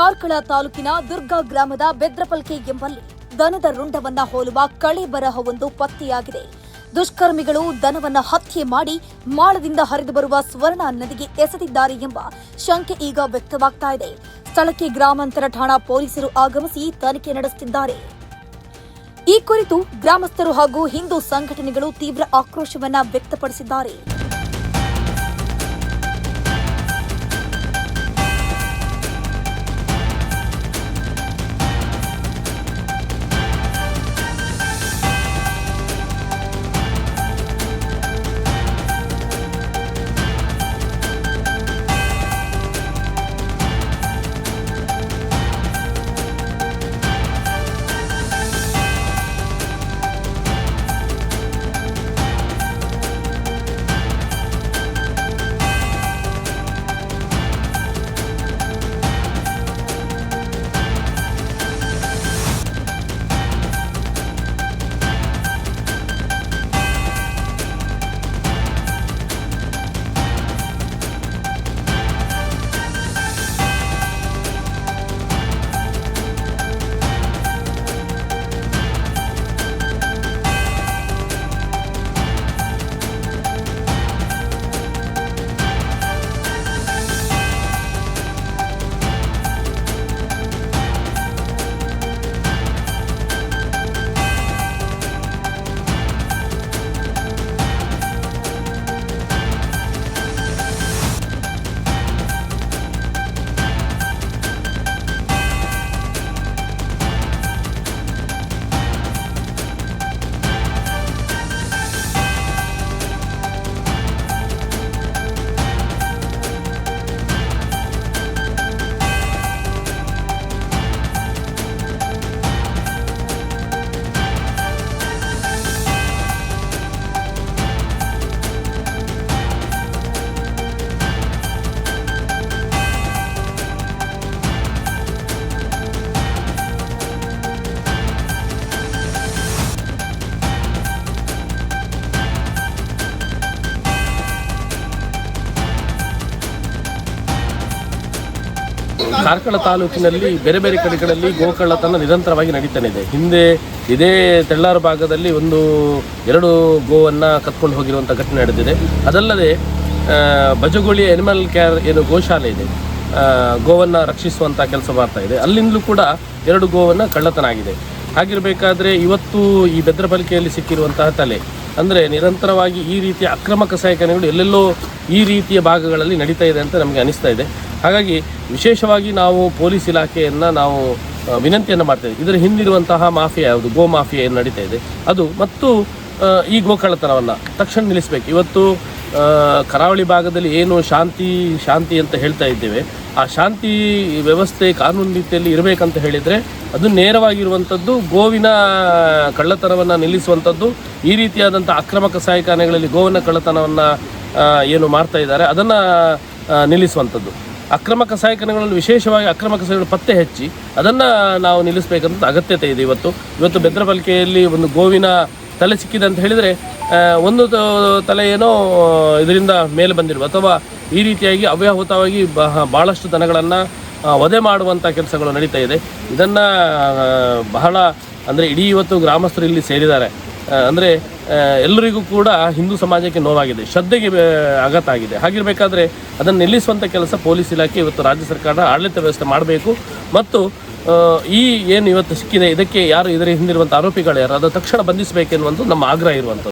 ಕಾರ್ಕಳ ತಾಲೂಕಿನ ದುರ್ಗಾ ಗ್ರಾಮದ ಬೆದ್ರಪಲ್ಕೆ ಎಂಬಲ್ಲಿ ದನದ ರುಂಡವನ್ನ ಹೋಲುವ ಕಳೆ ಬರಹವೊಂದು ಪತ್ತೆಯಾಗಿದೆ. ದುಷ್ಕರ್ಮಿಗಳು ದನವನ್ನ ಹತ್ಯೆ ಮಾಡಿ ಮಾಳದಿಂದ ಹರಿದು ಬರುವ ಸ್ವರ್ಣ ನದಿಗೆ ಎಸೆದಿದ್ದಾರೆ ಎಂಬ ಶಂಕೆ ಈಗ ವ್ಯಕ್ತವಾಗ್ತಾ ಇದೆ. ಸ್ಥಳಕ್ಕೆ ಗ್ರಾಮಾಂತರ ಠಾಣಾ ಪೊಲೀಸರು ಆಗಮಿಸಿ ತನಿಖೆ ನಡೆಸುತ್ತಿದ್ದಾರೆ. ಈ ಕುರಿತು ಗ್ರಾಮಸ್ಥರು ಹಾಗೂ ಹಿಂದೂ ಸಂಘಟನೆಗಳು ತೀವ್ರ ಆಕ್ರೋಶವನ್ನ ವ್ಯಕ್ತಪಡಿಸಿದ್ದಾರೆ. ಕಾರ್ಕಳ ತಾಲೂಕಿನಲ್ಲಿ ಬೇರೆ ಬೇರೆ ಕಡೆಗಳಲ್ಲಿ ಗೋಕಳ್ಳತನ ನಿರಂತರವಾಗಿ ನಡೀತಾನೆ ಹಿಂದೆ ಇದೇ ತೆಳ್ಳಾರು ಭಾಗದಲ್ಲಿ ಒಂದು, ಎರಡು ಗೋವನ್ನು ಕತ್ಕೊಂಡು ಹೋಗಿರುವಂಥ ಘಟನೆ ನಡೆದಿದೆ. ಅದಲ್ಲದೆ ಬಜಗೋಳಿ ಎನಿಮಲ್ ಕೇರ್ ಏನು ಗೋಶಾಲೆ ಇದೆ. ಗೋವನ್ನು ರಕ್ಷಿಸುವಂಥ ಕೆಲಸ ಮಾಡ್ತಾ ಇದೆ. ಅಲ್ಲಿಂದಲೂ ಕೂಡ ಎರಡು ಗೋವನ್ನು ಕಳ್ಳತನ ಆಗಿದೆ. ಹಾಗಿರಬೇಕಾದ್ರೆ ಇವತ್ತು ಈ ಬೆದ್ರಬಲಿಕೆಯಲ್ಲಿ ಸಿಕ್ಕಿರುವಂತಹ ತಲೆ ಅಂದರೆ ನಿರಂತರವಾಗಿ ಈ ರೀತಿಯ ಅಕ್ರಮ ಕಸಾಯಖಾನೆಗಳು ಎಲ್ಲೆಲ್ಲೋ ಈ ರೀತಿಯ ಭಾಗಗಳಲ್ಲಿ ನಡೀತಾ ಇದೆ ಅಂತ ನಮಗೆ ಅನಿಸ್ತಾ ಇದೆ. ಹಾಗಾಗಿ ವಿಶೇಷವಾಗಿ ನಾವು ಪೊಲೀಸ್ ಇಲಾಖೆಯನ್ನು ನಾವು ವಿನಂತಿಯನ್ನು ವಿನಂತಿಯನ್ನು ಮಾಡ್ತೇವೆ ಇದರ ಹಿಂದಿರುವಂತಹ ಮಾಫಿಯಾ ಯಾವುದು? ಗೋ ಮಾಫಿಯಾ ಏನು ನಡೀತಾ ಇದೆ. ಅದು ಮತ್ತು ಈ ಗೋಕಳತನವನ್ನು ತಕ್ಷಣ ನಿಲ್ಲಿಸಬೇಕು. ಇವತ್ತು ಕರಾವಳಿ ಭಾಗದಲ್ಲಿ ಏನು ಶಾಂತಿ ಶಾಂತಿ ಅಂತ ಹೇಳ್ತಾ ಇದ್ದೇವೆ. ಆ ಶಾಂತಿ ವ್ಯವಸ್ಥೆ ಕಾನೂನು ರೀತಿಯಲ್ಲಿ ಇರಬೇಕಂತ ಹೇಳಿದರೆ ಅದು ನೇರವಾಗಿರುವಂಥದ್ದು, ಗೋವಿನ ಕಳ್ಳತನವನ್ನು ನಿಲ್ಲಿಸುವಂಥದ್ದು, ಈ ರೀತಿಯಾದಂಥ ಅಕ್ರಮ ಕಸಾಯಿಖಾನೆಗಳಲ್ಲಿ ಗೋವಿನ ಕಳ್ಳತನವನ್ನು ಏನು ಮಾಡ್ತಾ ಇದ್ದಾರೆ, ಅದನ್ನು ನಿಲ್ಲಿಸುವಂಥದ್ದು. ಅಕ್ರಮ ಕಸಾಯಿಖಾನೆಗಳಲ್ಲಿ ವಿಶೇಷವಾಗಿ ಅಕ್ರಮ ಕಸಾಯಗಳು ಪತ್ತೆ ಹಚ್ಚಿ, ಅದನ್ನು ನಾವು ನಿಲ್ಲಿಸಬೇಕಂತ ಅಗತ್ಯತೆ ಇದೆ ಇವತ್ತು. ಇವತ್ತು ಬೆದ್ರಬಲಿಕೆಯಲ್ಲಿ ಒಂದು ಗೋವಿನ ತಲೆ ಸಿಕ್ಕಿದೆ ಅಂತ ಹೇಳಿದರೆ ಒಂದು ತಲೆ ಏನೋ ಇದರಿಂದ ಮೇಲೆ ಬಂದಿರುವ. ಅಥವಾ ಈ ರೀತಿಯಾಗಿ ಅವ್ಯಾಹುತವಾಗಿ ಭಾಳಷ್ಟು ದನಗಳನ್ನು ವಧೆ ಮಾಡುವಂಥ ಕೆಲಸಗಳು ನಡೀತಾ ಇದೆ. ಇದನ್ನು ಬಹಳ, ಅಂದರೆ ಇಡೀ ಇವತ್ತು ಗ್ರಾಮಸ್ಥರು ಇಲ್ಲಿ ಸೇರಿದ್ದಾರೆ. ಅಂದರೆ ಎಲ್ಲರಿಗೂ ಕೂಡ ಹಿಂದೂ ಸಮಾಜಕ್ಕೆ ನೋವಾಗಿದೆ. ಶ್ರದ್ಧೆಗೆ ಆಘಾತ ಆಗಿದೆ ಹಾಗಿರಬೇಕಾದ್ರೆ ಅದನ್ನು ನಿಲ್ಲಿಸುವಂಥ ಕೆಲಸ ಪೊಲೀಸ್ ಇಲಾಖೆ ಇವತ್ತು ರಾಜ್ಯ ಸರ್ಕಾರ ಆಡಳಿತ ವ್ಯವಸ್ಥೆ ಮಾಡಬೇಕು. ಮತ್ತು ಈ ಏನು ಇವತ್ತು ಸಿಕ್ಕಿದೆ, ಇದಕ್ಕೆ ಯಾರು ಇದರ ಹಿಂದಿರುವಂಥ ಆರೋಪಿಗಳು ಯಾರು ಅದು ತಕ್ಷಣ ಬಂಧಿಸಬೇಕೆನ್ನುವಂಥ ನಮ್ಮ ಆಗ್ರಹ ಇರುವಂಥದ್ದು